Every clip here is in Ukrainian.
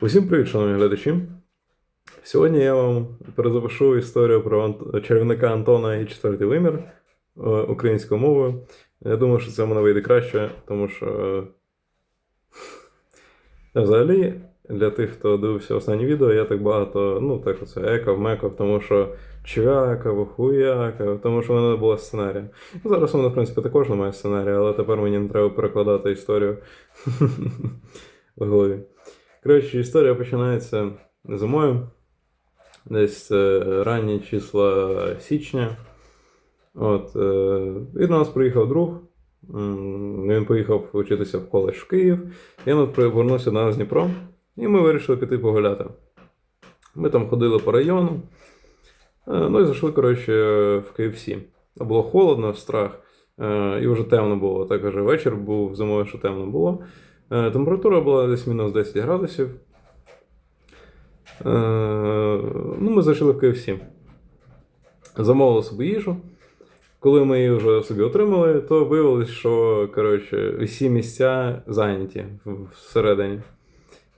Усім привіт, шановні глядачі. Сьогодні я вам перезапишу історію про чарівника Антона і четвертий вимір е, українською мовою. Я думаю, що це в мене вийде краще, тому що е, взагалі для тих, хто дивився останнє відео, я так багато, ну так оце екав, мекав, тому що чвякав, хуякав, тому що в мене не було сценарія. Ну, зараз у мене, в принципі, також немає сценарія, але тепер мені не треба перекладати історію в голові. Коротше, історія починається зимою, десь е, ранні числа січня. От, е, і до нас приїхав друг. Він поїхав вчитися в коледж в Київ. Я повернувся нас з Дніпро, і ми вирішили піти погуляти. Ми там ходили по району. Е, Ну і зайшли, коротше, в KFC. Було холодно, страх, і вже темно було. Так вже вечір був зимою, що темно було. Е, Температура була десь мінус 10 градусів. Е, Ну, ми зайшли в KFC. Замовили собі їжу. Коли ми її вже собі отримали, то виявилось, що коротше, всі місця зайняті всередині.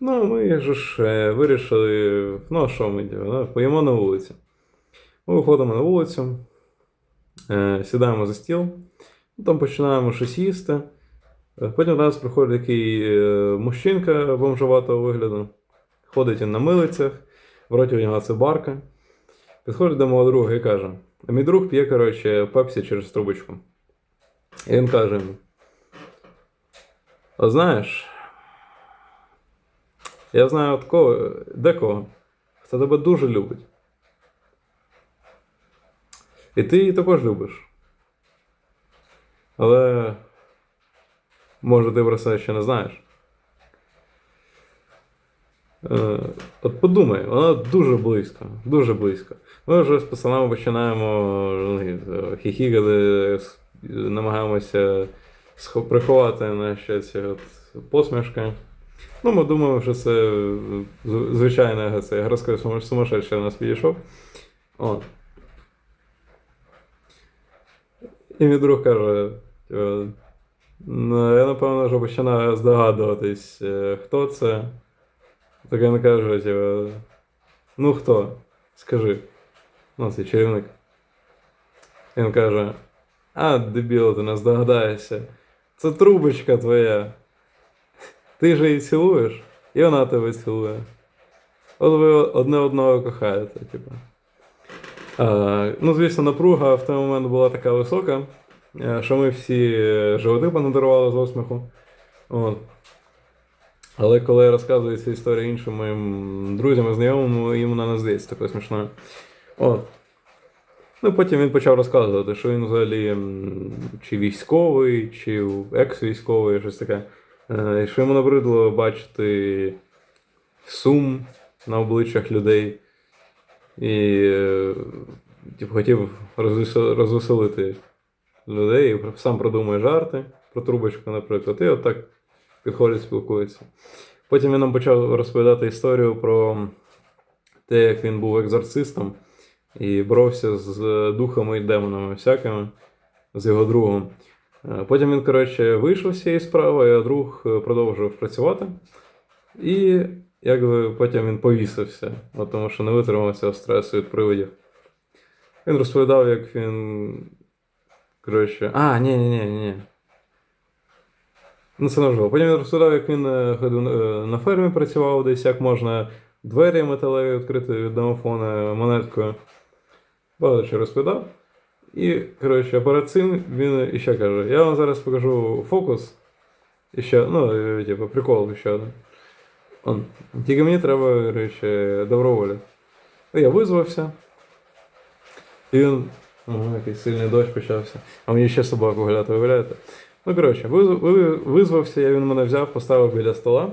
Ну, ми ж вирішили, ну, а що ми ділимо? Поїмо на вулиці. Ми виходимо на вулицю, е, сідаємо за стіл, там починаємо щось їсти. Е, Потім до нас приходить такий е, мужчинка бомжуватого вигляду. Ходить він на милицях, в роті у нього цибарка. Підходить до мого друга і каже: мій друг п'є, коротше, пепсі через трубочку. І він каже А знаєш, я знаю от кого, декого, хто тебе дуже любить. І ти її також любиш. Але Може, ти про це ще не знаєш. Е, от подумай, вона дуже близько, дуже близько. Ми вже з пацанами починаємо хіхікати, с- намагаємося приховати наші ці от посмішки. Ну, ми думаємо, що це е, звичайно це городський сума- сумасшедший нас підійшов. От. І мій друг каже, Ну, я напевно вже починаю здогадуватись, е, хто це. Так він каже, типу, ну хто? Скажи. Ну, це чарівник. Він каже: А, дебіл, ти не здогадаєшся. Це трубочка твоя. Ти ж її цілуєш, і вона тебе цілує. От ви одне одного кохаєте, типу. А, ну, звісно, напруга в той момент була така висока, е, що ми всі е, животи понадарували з осміху. От. Але коли я розказую цю історію іншим моїм друзям і знайомим, їм вона не здається такою смішною. От. Ну, потім він почав розказувати, що він взагалі чи військовий, чи екс-військовий, щось таке. Е, І що йому набридло бачити сум на обличчях людей. І е, типу, хотів розвеселити людей, сам продумує жарти про трубочку, наприклад, і отак підходить, спілкується. Потім він нам почав розповідати історію про те, як він був екзорцистом і боровся з духами і демонами всякими, з його другом. Е, Потім він, коротше, вийшов з цієї справи, а друг е, продовжував працювати. І якби потім він повісився, от тому що не витримав цього стресу від привидів. Він розповідав, як він. Коротше. А, ні, ні, ні, ні. Ну, це важливо. Потім він розповідав, як він е, ходив е, на фермі працював десь, як можна двері металеві відкрити від домофона монеткою. Багато що розповідав. І, коротше, перед він іще каже: я вам зараз покажу фокус. І ще, ну, типу, прикол ще один. Он. Тільки мені треба, коротше, доброволя. Ну, Я визвався. І він. Ага, якийсь сильний дощ почався. А мені ще собаку гуляти, виявляєте? Ну, коротше, визвався, я він мене взяв, поставив біля стола.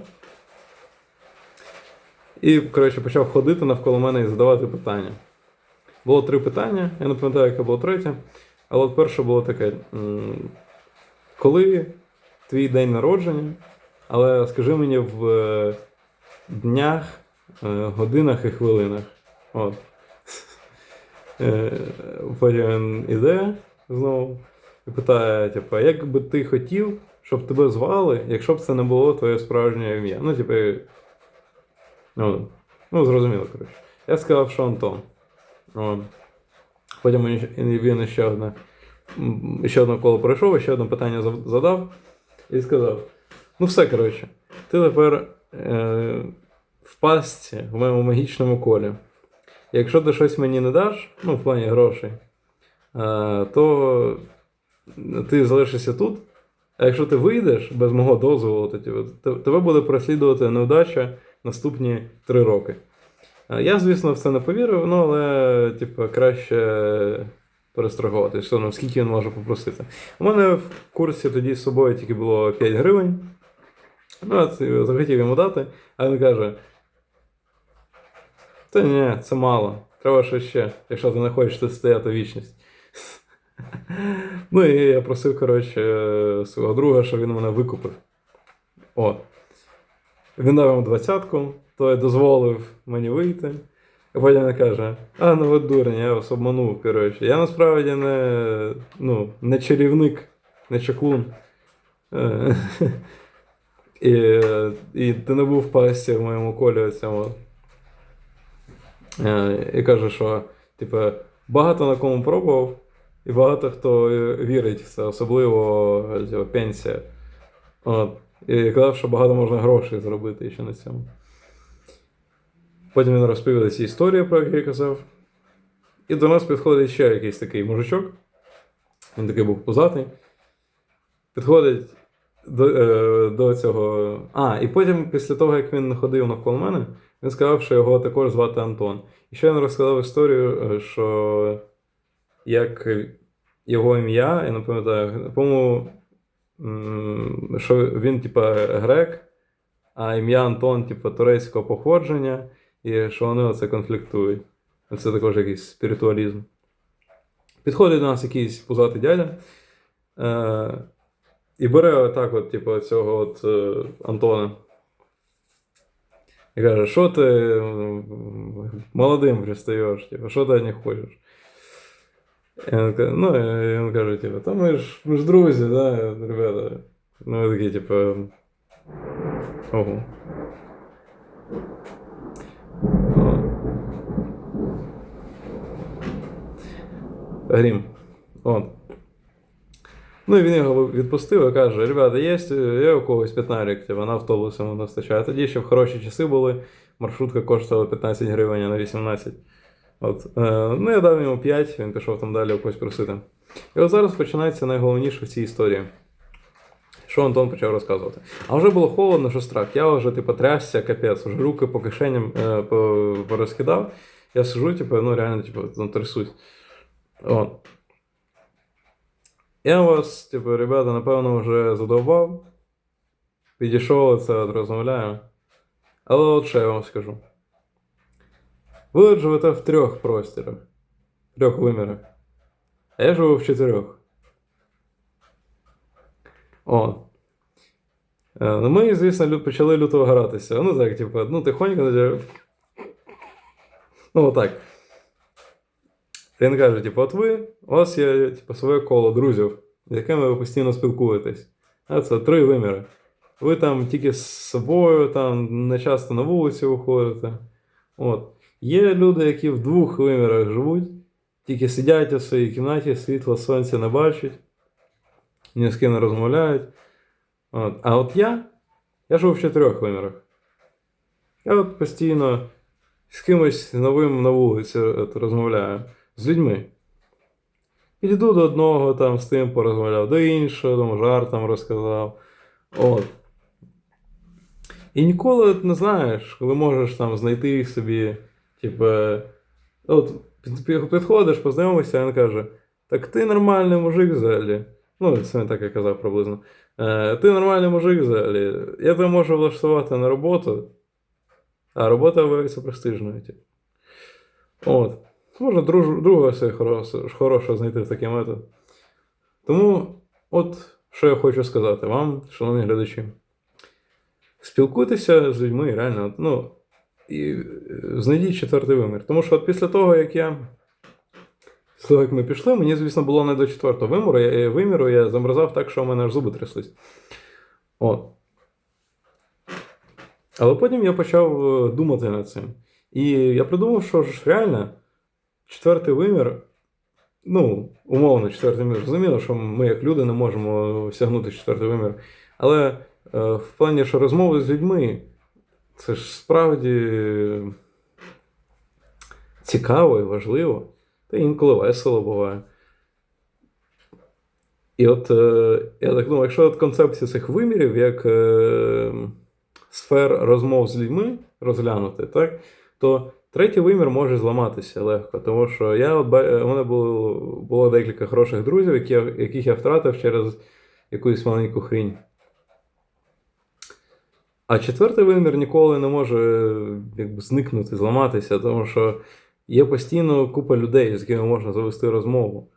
І, коротше, почав ходити навколо мене і задавати питання. Було три питання, я не пам'ятаю, яке було третє. Але перше було таке: коли твій день народження, але скажи мені в е, днях, е, годинах і хвилинах. От. Е, Потім іде знову і питає, типу, як би ти хотів, щоб тебе звали, якщо б це не було твоє справжнє ім'я. Ну, типу, Ну, ну зрозуміло, коротше. Я сказав, що Антон. Потім він ще одне, ще одне коло пройшов, ще одне питання задав і сказав: ну все, коротше, ти тепер е, в пастці в моєму магічному колі. Якщо ти щось мені не даш, ну, в плані грошей, е, то ти залишишся тут. А якщо ти вийдеш без мого дозволу, то тебе буде переслідувати неудача наступні три роки. Е, Я, звісно, в це не повірив, ну, але, типу, краще перестрахувати, що ну, скільки він може попросити. У мене в курсі тоді з собою тільки було 5 гривень. Ну, я захотів йому дати, а він каже: Та ні, це мало. Треба ще ще, якщо ти не хочеш стояти вічність. Ну і я просив, коротше, свого друга, щоб він мене викупив. О. Він дав йому двадцятку, той дозволив мені вийти. А потім він каже: А, ну ви дурні, я вас обманув, коротше. Я насправді не, ну, не чарівник, не чаклун. Е, І, і ти не був в пасті в моєму колі цьому. Е, І каже, що типу, багато на кому пробував, і багато хто е, вірить в це, особливо типу, пенсія. От. І казав, що багато можна грошей зробити ще на цьому. Потім він розповів ці історії, про які я казав. І до нас підходить ще якийсь такий мужичок. Він такий був пузатий. Підходить до, е, до цього. А, і потім, після того, як він ходив навколо мене, він сказав, що його також звати Антон. І ще він розказав історію, е, що як його ім'я, я не пам'ятаю, по-моєму, що він, типа, грек, а ім'я Антон, типа, турецького походження, і що вони оце конфліктують. Це також якийсь спіритуалізм. Підходить до нас якийсь пузатий дядя. Е, і бере отак, от, типу, цього от е, Антона. І каже, що ти м, молодим пристаєш, типу, що ти від них хочеш? І він, каже- ну, і він каже, типу, та ми ж, ми ж друзі, да, ребята. Ну, ми такі, типу. Ого. О. Грім. От. Ну і він його відпустив і каже: ребята, є, є у когось п'ятнарик, типу, на автобус йому достачає. Тоді ще в хороші часи були, маршрутка коштувала 15 гривень, а на 18. От. Е, ну, я дав йому 5, він пішов там далі когось просити. І от зараз починається найголовніше в цій історії. Що Антон почав розказувати. А вже було холодно, що страх. Я вже типу, трясся, капець, вже руки по кишеням е, порозкидав. Я сижу, типу, ну реально, типу, ну, трясусь. От. Я вас, типу, ребята, напевно, вже задовбав. Підійшов це от розмовляю. Але от що я вам скажу. Ви от живете в трьох простірах, трьох вимірах. А я живу в чотирьох. О. Е, Ну, ми, звісно, почали люто гратися. Ну так, типу, ну тихонько, тоді. Ну, отак. Він каже, типу, от ви, у вас є типу, своє коло друзів, з якими ви постійно спілкуєтесь. А це три виміри. Ви там тільки з собою, там не часто на вулицю виходите. От. Є люди, які в двох вимірах живуть, тільки сидять у своїй кімнаті, світло сонця не бачать, ні з ким не розмовляють. От. А от я, я живу в чотирьох вимірах. Я от постійно з кимось новим на вулиці розмовляю, з людьми. Підійду до одного, там з тим порозмовляв, до іншого, там жартом розказав. От. І ніколи не знаєш, коли можеш там знайти собі, типу, от під- під- підходиш, познайомишся, а він каже: Так ти нормальний мужик взагалі. Ну, це не так я казав приблизно. Е, ти нормальний мужик взагалі. Я тебе можу влаштувати на роботу, а робота виявиться престижною. Типу. От. Можна друж, друга все хорошого, знайти в такий метод. Тому, от що я хочу сказати вам, шановні глядачі. Спілкуйтеся з людьми, реально, ну, і е, знайдіть четвертий вимір. Тому що от після того, як я. Того, як ми пішли, мені, звісно, було не до четвертого виміру, я, виміру, я замерзав так, що у мене аж зуби тряслись. От. Але потім я почав е, думати над цим. І я придумав, що ж реально четвертий вимір, ну, умовно, четвертий вимір, зрозуміло, що ми, як люди, не можемо осягнути четвертий вимір. Але е, в плані, що розмови з людьми, це ж справді цікаво і важливо, та інколи весело буває. І от е, я так думаю, якщо от концепцію цих вимірів як е, сфер розмов з людьми розглянути, так, то третій вимір може зламатися легко. Тому що я от, у мене було, було декілька хороших друзів, які, яких я втратив через якусь маленьку хрінь. А четвертий вимір ніколи не може е, якби, зникнути, зламатися, тому що є постійно купа людей, з якими можна завести розмову.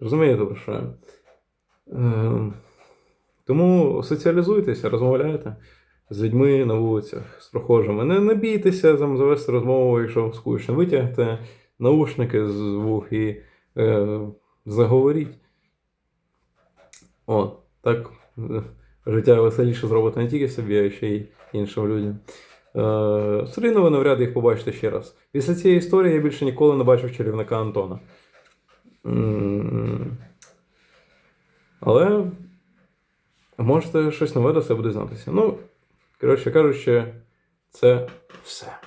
Розумієте, про що? Ем, Тому соціалізуйтеся, розмовляйте з людьми на вулицях, з прохожими. Не, не бійтеся там завести розмову, якщо вам скучно. Витягньте наушники з вух і е, заговоріть. О, так е, життя веселіше зробити не тільки собі, а ще й іншим людям. Е, все рівно ви навряд їх побачите ще раз. Після цієї історії я більше ніколи не бачив чарівника Антона. Але можете щось нове до себе дізнатися. Ну, коротше кажучи, це все.